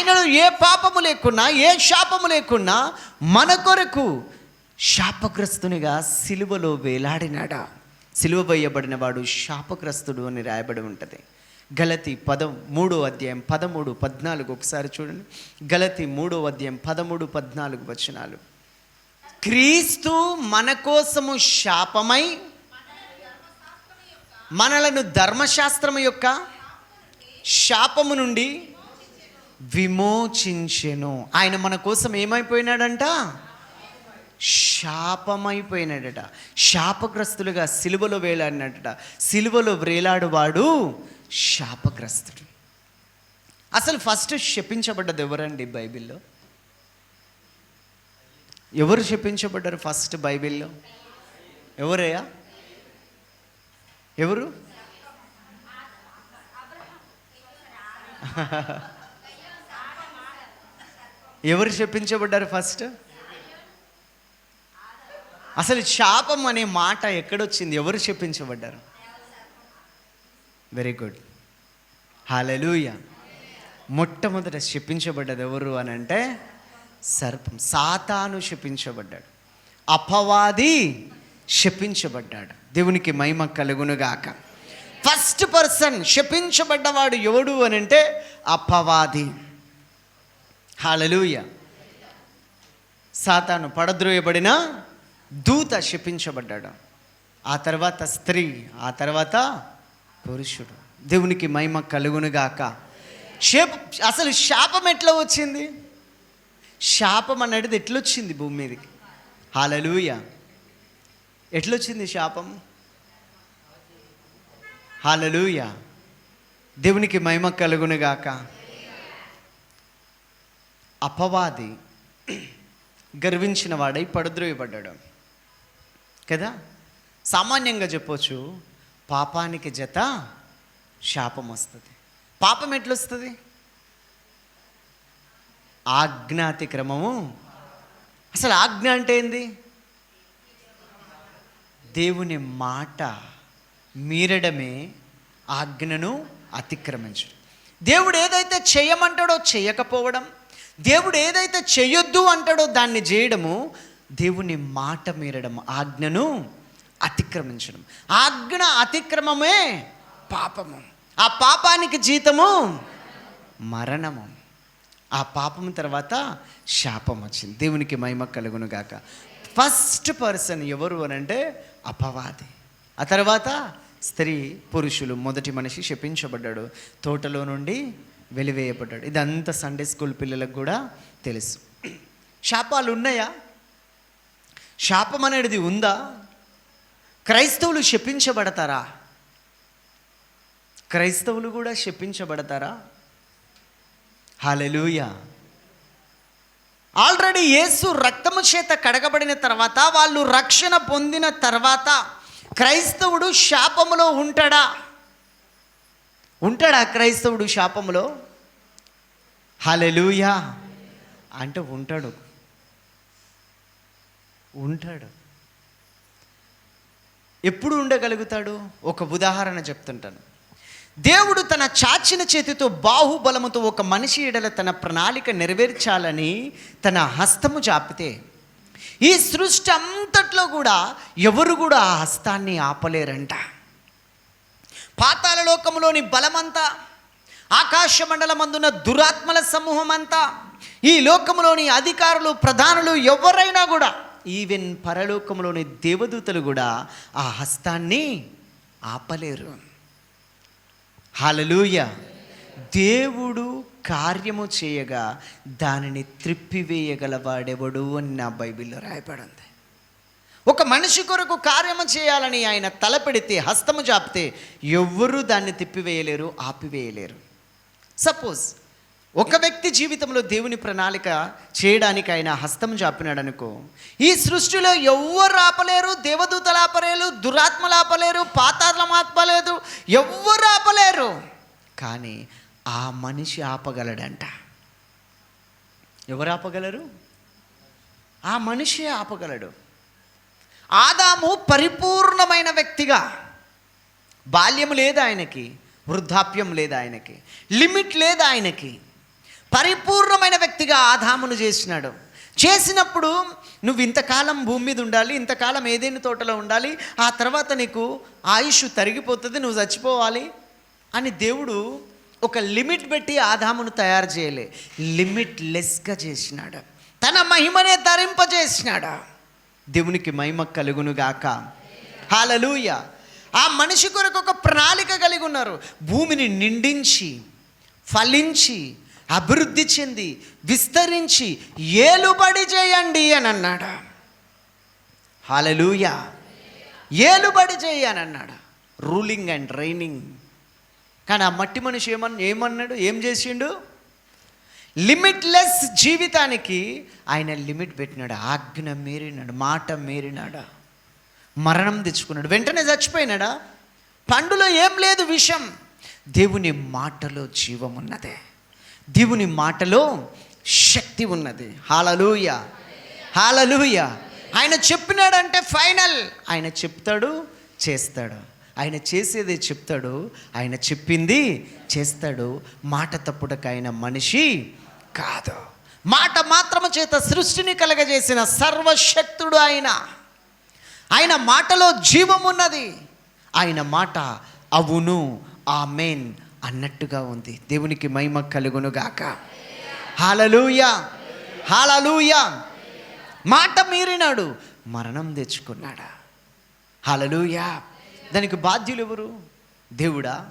ఆయనను ఏ పాపము లేకున్నా ఏ శాపము లేకున్నా మన కొరకు శాపగ్రస్తునిగా సిలువలో వేలాడినాడా? సిలువ వేయబడిన వాడు శాపగ్రస్తుడు అని రాయబడి ఉంటుంది. గలతి పద మూడో అధ్యాయం పదమూడు పద్నాలుగు ఒకసారి చూడండి. గలతి మూడో అధ్యాయం పదమూడు పద్నాలుగు వచనాలు. క్రీస్తు మన కోసము శాపమై మనలను ధర్మశాస్త్రము యొక్క శాపము నుండి విమోచించెను. ఆయన మన కోసం ఏమైపోయినాడంట? శాపమైపోయినాడట. శాపగ్రస్తులుగా సిలువలో వేలాడినాడట. సిలువలో వేలాడువాడు శాపగ్రస్తుడు. అసలు ఫస్ట్ శపించబడ్డది ఎవరండి బైబిల్లో? ఎవరు శపించబడ్డారు ఫస్ట్ బైబిల్లో? ఎవరయ్యా? ఎవరు? ఎవరు శపించబడ్డారు ఫస్ట్? అసలు శాపం అనే మాట ఎక్కడొచ్చింది? ఎవరు శపించబడ్డారు వెరీ గుడ్ హాలెలూయ మొట్టమొదట శపించబడ్డది ఎవరు అని అంటే సర్పం. సాతాను శపించబడ్డాడు అపవాది శపించబడ్డాడు దేవునికి మహిమ కలుగునుగాక. ఫస్ట్ పర్సన్ శపించబడ్డవాడు ఎవడు అని అంటే అపవాది. హాలలుయ. సాతాను పడద్రోయబడిన దూత శపించబడ్డాడు. ఆ తర్వాత స్త్రీ ఆ తర్వాత పురుషుడు. దేవునికి మహిమ కలుగునుగాక. శాప అసలు శాపం ఎట్లా వచ్చింది? శాపం అనేది ఎట్లొచ్చింది భూమి మీదకి? హాలలుయ. ఎట్లొచ్చింది శాపం? హాలలుయ. దేవునికి మహిమ కలుగునుగాక. అపవాది గర్వించిన వాడై పడద్రోయబడ్డాడు. కదా? సామాన్యంగా చెప్పొచ్చు పాపానికి జత శాపం వస్తుంది. పాపం ఎట్లొస్తుంది? ఆజ్ఞాతిక్రమము అసలు ఆజ్ఞ అంటే ఏంది? దేవుని మాట మీరడమే ఆజ్ఞను అతిక్రమించడం దేవుడు ఏదైతే చేయమంటాడో చేయకపోవడం దేవుడు ఏదైతే చేయొద్దు అంటాడో దాన్ని చేయడము దేవుని మాట మీరడం ఆజ్ఞను అతిక్రమించడం. ఆజ్ఞ అతిక్రమమే పాపము. ఆ పాపానికి జీతము మరణము. ఆ పాపం తర్వాత శాపం వచ్చింది. దేవునికి మహిమ కలుగును గాక. ఫస్ట్ పర్సన్ ఎవరు అని అంటే అపవాది. ఆ తర్వాత స్త్రీ పురుషులు మొదటి మనిషి శపించబడ్డాడు. తోటలో నుండి వెలివేయబడ్డాడు. ఇదంతా సండే స్కూల్ పిల్లలకు కూడా తెలుసు. శాపాలు ఉన్నాయా? శాపం అనేది ఉందా? క్రైస్తవులు శపించబడతారా? క్రైస్తవులు కూడా శపించబడతారా? హాలెలూయ ఆల్రెడీ యేసు రక్తము చేత కడగబడిన తర్వాత వాళ్ళు రక్షణ పొందిన తర్వాత క్రైస్తవుడు శాపములో ఉంటాడా? ఉంటాడా క్రైస్తవుడు శాపములో? హలెలుయా అంటే ఉంటాడు. ఉంటాడు. ఎప్పుడు ఉండగలుగుతాడు? ఒక ఉదాహరణ చెప్తుంటాను. దేవుడు తన చాచిన చేతితో బాహుబలముతో ఒక మనిషి ఎడల తన ప్రణాళిక నెరవేర్చాలని తన హస్తము చాపితే ఈ సృష్టి అంతట్లో కూడా ఎవరు కూడా ఆ హస్తాన్ని ఆపలేరంట. పాతాల లోకంలోని బలమంతా ఆకాశ మండలమందున్న దురాత్మల సమూహం అంతా ఈ లోకంలోని అధికారులు ప్రధానులు ఎవరైనా కూడా ఈవెన్ పరలోకంలోని దేవదూతలు కూడా ఆ హస్తాన్ని ఆపలేరు. హాలలుయ దేవుడు కార్యము చేయగా దానిని త్రిప్పివేయగలవాడెవడు అని నా బైబిల్లో రాయబడింది. ఒక మనిషి కొరకు కార్యము చేయాలని ఆయన తలపెడితే హస్తము జాపితే ఎవ్వరూ దాన్ని తిప్పివేయలేరు ఆపివేయలేరు. సపోజ్ ఒక వ్యక్తి జీవితంలో దేవుని ప్రణాళిక చేయడానికి ఆయన హస్తం చాపినాడు అనుకో ఈ సృష్టిలో ఎవ్వరు ఆపలేరు దేవదూతలు ఆపలేరు దురాత్మలు ఆపలేరు పాతాళం ఆపలేదు ఎవ్వరు ఆపలేరు. కానీ ఆ మనిషి ఆపగలడంట. ఎవరు ఆపగలరు? ఆ మనిషి ఆపగలడు. ఆదాము పరిపూర్ణమైన వ్యక్తిగా. బాల్యం లేదు ఆయనకి? వృద్ధాప్యం లేదు ఆయనకి? లిమిట్ లేదు ఆయనకి? పరిపూర్ణమైన వ్యక్తిగా ఆదామును చేసినాడు. చేసినప్పుడు నువ్వు ఇంతకాలం భూమి మీద ఉండాలి ఇంతకాలం ఏదైనా తోటలో ఉండాలి ఆ తర్వాత నీకు ఆయుష్ తరిగిపోతుంది నువ్వు చచ్చిపోవాలి అని దేవుడు ఒక లిమిట్ పెట్టి ఆదామును తయారు చేయలే. లిమిట్ లెస్గా చేసినాడు. తన మహిమనే ధరింపజేసినాడు. దేవునికి మహిమ కలుగును గాక. ఆ మనిషి కొరకు ఒక ప్రణాళిక కలిగి ఉన్నారు. భూమిని నిండించి ఫలించి అభివృద్ధి చెంది విస్తరించి ఏలుబడి చేయండి అని అన్నాడా. హాలలూయ ఏలుబడి చేయనన్నాడా రూలింగ్ అండ్ రైనింగ్. కానీ ఆ మట్టి మనిషి ఏమన్నా ఏమన్నాడు? ఏం చేసిండు? లిమిట్లెస్ జీవితానికి ఆయన లిమిట్ పెట్టినాడు ఆజ్ఞ మీరినాడు మాట మీరినాడా. మరణం తెచ్చుకున్నాడు. వెంటనే చచ్చిపోయినాడా? పండులో ఏం లేదు విషం. దేవుని మాటలో జీవం ఉన్నదే. దేవుని మాటలో శక్తి ఉన్నది. హాలలూయ. హాలలూయ. ఆయన చెప్పినాడంటే ఫైనల్. ఆయన చెప్తాడు చేస్తాడు. ఆయన చేసేదే చెప్తాడు ఆయన చెప్పింది చేస్తాడు. మాట తప్పుడక ఆయన మనిషి కాదు. మాట మాత్రము చేత సృష్టిని కలగజేసిన సర్వశక్తుడు ఆయన. ఆయన మాటలో జీవం ఉన్నది ఆయన మాట అవును ఆ మెయిన్ అన్నట్టుగా ఉంది. దేవునికి మహిమ కలుగును గాక. హాలలూయ మాట మీరినాడు మరణం తెచ్చుకున్నాడా. హాలలుయ దానికి బాధ్యులు ఎవరు? దేవుడా?